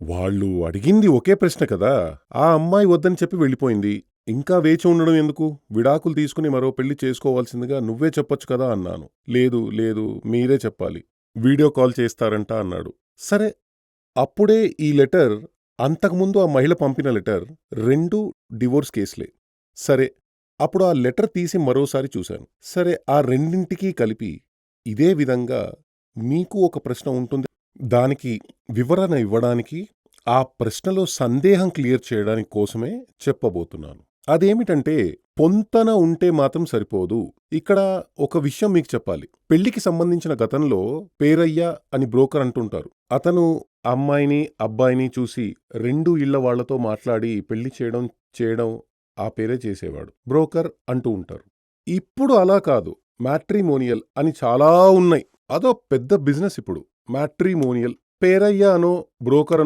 వాళ్ళు అడిగింది ఒకే ప్రశ్న కదా! ఆ అమ్మాయి వద్దని చెప్పి వెళ్ళిపోయింది. ఇంకా వేచి ఉండడం ఎందుకు? విడాకులు తీసుకుని మరో పెళ్ళి చేసుకోవాల్సిందిగా నువ్వే చెప్పొచ్చు కదా అన్నాను. లేదు లేదు మీరే చెప్పాలి. వీడియో కాల్ చేస్తారంట అన్నాడు. సరే అప్పుడే ఈ లెటర్ అంతకుముందు ఆ మహిళ పంపిన లెటర్ రెండూ డివోర్స్ కేసులే. సరే అప్పుడు ఆ లెటర్ తీసి మరోసారి చూశాను. సరే ఆ రెండింటికీ కలిపి ఇదే విధంగా మీకు ఒక ప్రశ్న ఉంటుంది. దానికి వివరణ ఇవ్వడానికి, ఆ ప్రశ్నలో సందేహం క్లియర్ చేయడానికి కోసమే చెప్పబోతున్నాను. అదేమిటంటే పొంతన ఉంటే మాత్రం సరిపోదు. ఇక్కడ ఒక విషయం మీకు చెప్పాలి. పెళ్ళికి సంబంధించిన గతంలో పేరయ్య అని బ్రోకర్ అంటుంటారు. అతను అమ్మాయిని, అబ్బాయిని చూసి రెండు ఇళ్ళ వాళ్ళతో మాట్లాడి పెళ్ళి చేయడం చేయడం ఆ పేరే చేసేవాడు. బ్రోకర్ అంటూ ఉంటారు. ఇప్పుడు అలా కాదు. మ్యాట్రిమోనియల్ అని చాలా ఉన్నాయి. అదో పెద్ద బిజినెస్ ఇప్పుడు. మ్యాట్రిమోనియల్ పేరయ్య అనో, బ్రోకర్